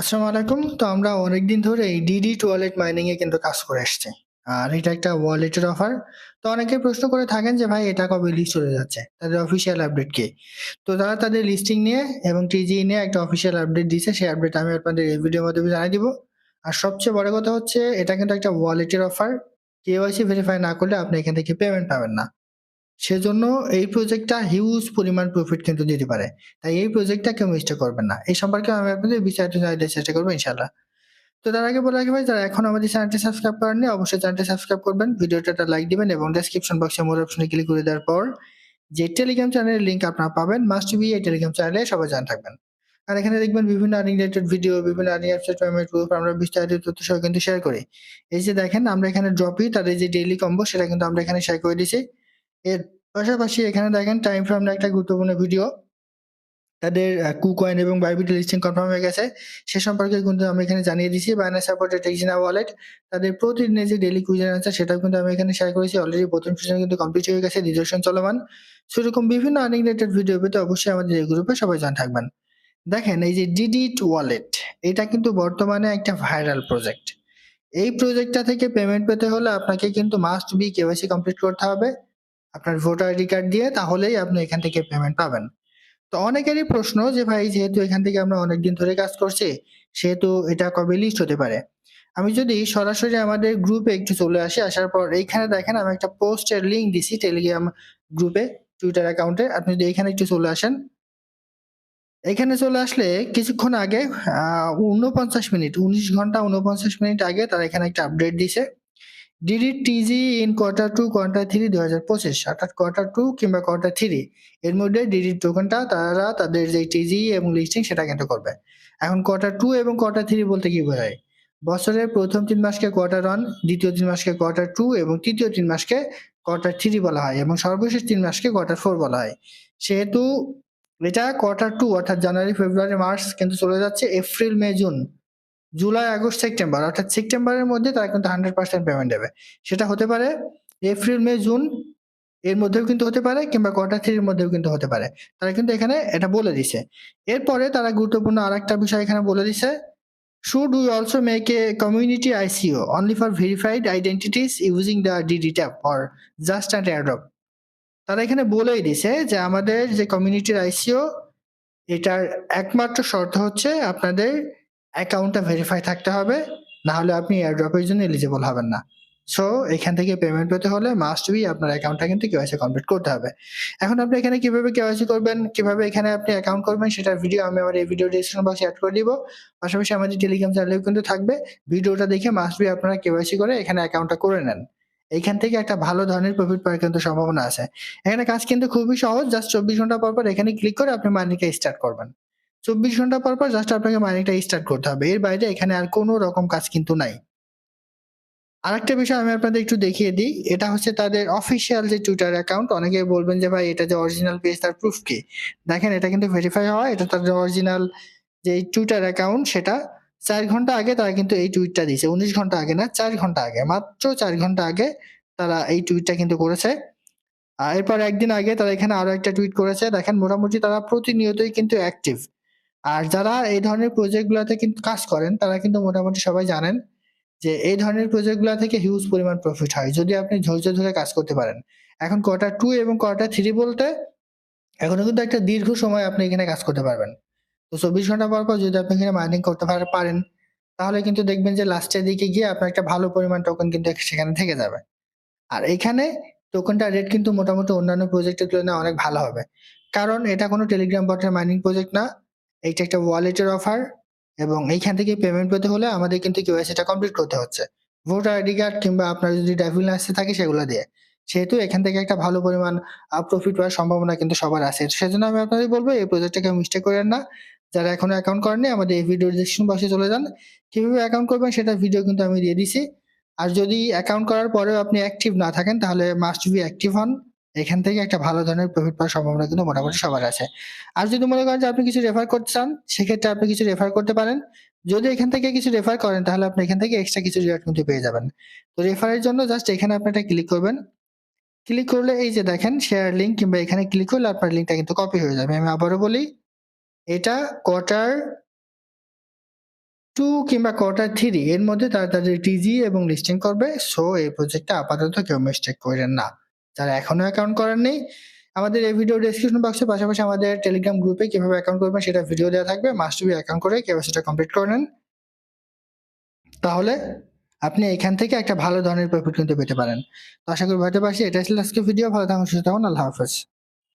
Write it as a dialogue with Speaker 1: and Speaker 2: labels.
Speaker 1: আসসালামু আলাইকুম। তো আমরা অনেকদিন ধরে এই ডিডি ওয়ালেট মাইনিং এ কিন্তু কাজ করে আসছি। আর এটা একটা ওয়ালেটের অফার। তো অনেকে প্রশ্ন করে থাকেন যে, ভাই, এটা কবে লিস্ট হতে যাচ্ছে? তাদের অফিসিয়াল আপডেট কি? তো তারা তাদের লিস্টিং নিয়ে এবং টিজিই নিয়ে একটা অফিসিয়াল আপডেট দিছে। সেই আপডেট আমি আপনাদের এই ভিডিওর মাধ্যমে জানিয়ে দিব। আর সবচেয়ে বড় কথা হচ্ছে, এটা কিন্তু একটা ওয়ালেটের অফার। কেওয়াইসি ভেরিফাই না করলে আপনি এখান থেকে পেমেন্ট পাবেন না। সেজন্য এই প্রজেক্টটা হিউজ পরিমাণ প্রফিট কিন্তু দিতে পারে। তাই এই প্রজেক্টটা কেউ মিস করবেন না। এই সম্পর্কে আমি আপনাদের বিস্তারিত জানাতে চেষ্টা করব ইনশাআল্লাহ। তো তার আগে বলে রাখি ভাই যারা এখন আমাদের চ্যানেলটি সাবস্ক্রাইব করেননি অবশ্যই চ্যানেলটি সাবস্ক্রাইব করবেন। ভিডিওটা একটা লাইক দিবেন এবং ডেসক্রিপশন বক্সে মোর অপশনে ক্লিক করে দেওয়ার পর যে টেলিগ্রাম চ্যানেলের লিঙ্ক আপনারা পাবেন মাস্ট বি এই টেলিগ্রাম চ্যানেলে সবাই জানা থাকবেন। আর এখানে দেখবেন বিভিন্ন আর্নিং রিলেটেড ভিডিও, বিভিন্ন আর্নিং অ্যাপসের পেমেন্ট প্রুফ আমরা বিস্তারিত তথ্য সহ কিন্তু শেয়ার করি। এই যে দেখেন আমরা এখানে ড্রপি তাদের যে ডেইলি কম্বো সেটা কিন্তু আমরা এখানে শেয়ার করে দিছি। এর পাশাপাশি এখানে দেখেন টাইম ফ্রেম একটা গুরুত্বপূর্ণ ভিডিও। তাদের কুকয়েন এবং বাইবিট লিস্টিং কনফার্ম হয়ে গেছে। সে সম্পর্কে কিন্তু আমি এখানে জানিয়ে দিছি। বাইন্যান্স সাপোর্টেড টেক্সিনা ওয়ালেট তাদের প্রতিদিনের যে ডেলি কুইজেন আছে সেটাও কিন্তু আমি এখানে শেয়ার করেছি। অলরেডি প্রথম সেশন কিন্তু কমপ্লিট হয়ে গেছে, নিদর্শন চলমান। সেরকম বিভিন্ন আর্নিং রিলেটেড ভিডিও পেতে অবশ্যই আমাদের এই গ্রুপে সবাই জয়েন থাকবেন। দেখেন এই যে ডিডিট ওয়ালেট এটা কিন্তু বর্তমানে একটা ভাইরাল প্রজেক্ট। এই প্রজেক্টটা থেকে পেমেন্ট পেতে হলে আপনাকে কিন্তু মাস্ট বি কেওয়াইসি কমপ্লিট করতে হবে। আপনার ভোটার আইডি কার্ড দিয়ে তাহলেই আপনি এখান থেকে পেমেন্ট পাবেন। তো অনেকেরই প্রশ্ন যে ভাই যেহেতু এখান থেকে আমরা অনেকদিন ধরে কাজ করছি সেহেতু এটা কবে লিস্ট হতে পারে? আমি যদি সরাসরি আমাদের গ্রুপে একটু চলে আসি, আসার পর এইখানে দেখেন আমি একটা পোস্টের লিঙ্ক দিছি টেলিগ্রাম গ্রুপে, টুইটার অ্যাকাউন্টে। আপনি যদি এখানে একটু চলে আসেন। এখানে চলে আসলে কিছুক্ষণ আগে উনপঞ্চাশ মিনিট ১৯ ঘণ্টা ৪৯ মিনিট আগে তারা এখানে একটা আপডেট দিছে। DD TG in quarter two quarter 3 ২০২৫ অর্থাৎ কোয়ার্টার টু কিংবা কোয়ার্টার থ্রি এর মধ্যে ডিডি টোকেনটা তারা তাদের যে টিজি এবং লিস্টিং সেটা কিন্তু করবে। এখন কোয়ার্টার টু এবং কোয়ার্টার থ্রি বলতে কি বোঝায়? বছরের প্রথম তিন মাসকে কোয়ার্টার 1, দ্বিতীয় তিন মাসকে কোয়ার্টার টু এবং তৃতীয় তিন মাসকে কোয়ার্টার থ্রি বলা হয় এবং সর্বশেষ তিন মাসকে কোয়ার্টার ফোর বলা হয়। সেহেতু এটা কোয়ার্টার টু অর্থাৎ জানুয়ারি, ফেব্রুয়ারি, মার্চ কিন্তু চলে যাচ্ছে April, May, June. July, August, September অর্থাৎ সেপ্টেম্বরের মধ্যে তারা কিন্তু 100% পেমেন্ট দেবে। সেটা হতে পারে এপ্রিল, মে, জুন এর মধ্যেও কিন্তু হতে পারে কিংবা কোয়ার্টার থ্রির মধ্যেও কিন্তু হতে পারে। তারা কিন্তু এখানে এটা বলে দিছে। এরপরে তারা গুরুত্বপূর্ণ আরেকটা বিষয় এখানে বলে দিছে, "Should we also make a community ICO only for verified identities using the DD tap or just and airdrop?" তারা এখানে বলেই দিছে যে আমাদের যে কমিউনিটির আইসিও এটার একমাত্র শর্ত হচ্ছে আপনাদের অ্যাকাউন্টটা ভেরিফাই থাকতে হবে। না হলে আপনি এয়ারড্রপের জন্য এলিজিবল হবেন না। সো এখান থেকে পেমেন্ট পেতে হলে মাস্ট বি আপনার অ্যাকাউন্টটা কিন্তু কেওয়াইসি কমপ্লিট করতে হবে। এখন আপনি এখানে কীভাবে কেওয়াইসি করবেন, কীভাবে এখানে আপনি অ্যাকাউন্ট করবেন সেটার ভিডিও আমি আমার এই ভিডিও ডেসক্রিপশন বক্সে এড করে দিব। পাশাপাশি আমাদের টেলিগ্রাম চ্যানেলেও কিন্তু থাকবে। ভিডিওটা দেখে মাস্ট বি আপনারা কেওয়াইসি করে এখানে অ্যাকাউন্টটা করে নেন। এইখান থেকে একটা ভালো ধরনের প্রফিট পাওয়ার কিন্তু সম্ভাবনা আছে। এখানে কাজ কিন্তু খুবই সহজ। জাস্ট ২৪ ঘণ্টা পর, পর এখানে ক্লিক করে আপনি মানিকে স্টার্ট করবেন। ২৪ ঘণ্টা পর, পর জাস্ট আপনাকে মাইনিংটা স্টার্ট করতে হবে। এর বাইরে এখানে আর কোনো রকম কাজ কিন্তু নাই। আরেকটা বিষয় আমি আপনাদের একটু দেখিয়ে দিই। এটা হচ্ছে তাদের অফিসিয়াল যে টুইটার অ্যাকাউন্ট। অনেকেই বলবেন যে ভাই এটা যে অরিজিনাল পেজ তার প্রুফ কি? দেখেন এটা কিন্তু ভেরিফাই হওয়া। এটা তাদের অরিজিনাল যে টুইটার অ্যাকাউন্ট সেটা চার ঘণ্টা আগে তারা কিন্তু এই টুইটটা দিছে। ১৯ ঘণ্টা আগে না চার ঘণ্টা আগে। মাত্র চার ঘণ্টা আগে তারা এই টুইটটা কিন্তু করেছে। এরপর একদিন আগে তারা এখানে আরও একটা টুইট করেছে। দেখেন মোটামুটি তারা প্রতিনিয়তই কিন্তু অ্যাক্টিভ। আর যারা এই ধরনের প্রজেক্ট গুলাতে কিন্তু কাজ করেন তারা কিন্তু মোটামুটি সবাই জানেন যে এই ধরনের প্রজেক্টগুলা থেকে হিউজ পরিমাণ প্রফিট হয়। যদি আপনি ধৈর্য ধরে কাজ করতে পারেন। এখন কোয়ার্টার টু এবং কোয়ার্টার থ্রি বলতে এখনও কিন্তু একটা দীর্ঘ সময় আপনি এখানে কাজ করতে পারবেন। তো ২৪ ঘণ্টা পর, পর যদি আপনি এখানে মাইনিং করতে পার পারেন তাহলে কিন্তু দেখবেন যে লাস্টের দিকে গিয়ে আপনার একটা ভালো পরিমাণ টোকেন কিন্তু সেখানে থেকে যাবে। আর এখানে টোকেনটার রেট কিন্তু মোটামুটি অন্যান্য প্রজেক্টের তুলনায় অনেক ভালো হবে। কারণ এটা কোনো টেলিগ্রাম বটের মাইনিং প্রজেক্ট না। এইটা একটা ওয়ালেটের অফার এবং এইখান থেকে পেমেন্ট পেতে হলে আমাদের কিন্তু কেওয়াইসিটা কমপ্লিট করতে হচ্ছে। ভোটার আইডি কার্ড কিংবা আপনার যদি ড্রাইভিং লাইসেন্স থাকে সেগুলো দিয়ে। সেহেতু এখান থেকে একটা ভালো পরিমাণ প্রফিট হওয়ার সম্ভাবনা কিন্তু সবার আছে। সেজন্য আমি আপনাদের বলব, এই প্রজেক্টটাকে মিস্টেক করেন না। যারা এখনও অ্যাকাউন্ট করেননি, আমাদের এই ভিডিও ডেসক্রিপশন বক্সে চলে যান। কীভাবে অ্যাকাউন্ট করবেন সেটা ভিডিও কিন্তু আমি দিয়ে দিছি। আর যদি অ্যাকাউন্ট করার পরেও আপনি অ্যাক্টিভ না থাকেন, তাহলে মাস্ট বি অ্যাক্টিভ হন। এখান থেকে একটা ভালো ধরনের প্রফিট পাওয়ার সম্ভাবনা কিন্তু মোটামুটি সবার আছে। আর যদি মনে করেন যে আপনি কিছু রেফার করতে চান সেক্ষেত্রে আপনি কিছু রেফার করতে পারেন। যদি এখান থেকে কিছু রেফার করেন তাহলে আপনি এখান থেকে এক্সট্রা কিছু রিওয়ার্ড কিন্তু পেয়ে যাবেন। তো রেফারের জন্য জাস্ট এখানে আপনি একটা ক্লিক করবেন। ক্লিক করলে এই যে দেখেন শেয়ার লিংক কিংবা এখানে ক্লিক করলে আপনার লিঙ্কটা কিন্তু কপি হয়ে যাবে। আমি আবারও বলি এটা কোয়ার্টার টু কিংবা কোয়ার্টার থ্রি এর মধ্যে তারা তাদের টিজি এবং লিস্টিং করবে সো এই প্রজেক্টটা আপাতত কেউ মিস্টেক করেন না যারা এখনও অ্যাকাউন্ট করার নেই, আমাদের এই ভিডিও ডেসক্রিপশন বক্সে পাশাপাশি আমাদের টেলিগ্রাম গ্রুপে কীভাবে অ্যাকাউন্ট করবেন সেটা ভিডিও দেওয়া থাকবে। মাস্টার বি অ্যাকাউন্ট করে কেওয়াইসিটা কমপ্লিট করে নেন। তাহলে আপনি এখান থেকে একটা ভালো ধরনের প্রফিট কিন্তু পেতে পারেন। তো আশা করি ভাবতে পারছি। এটা ছিল আজকে ভিডিও ভালো থাকুন, সুস্থ থাকুন। আল্লাহ হাফেজ।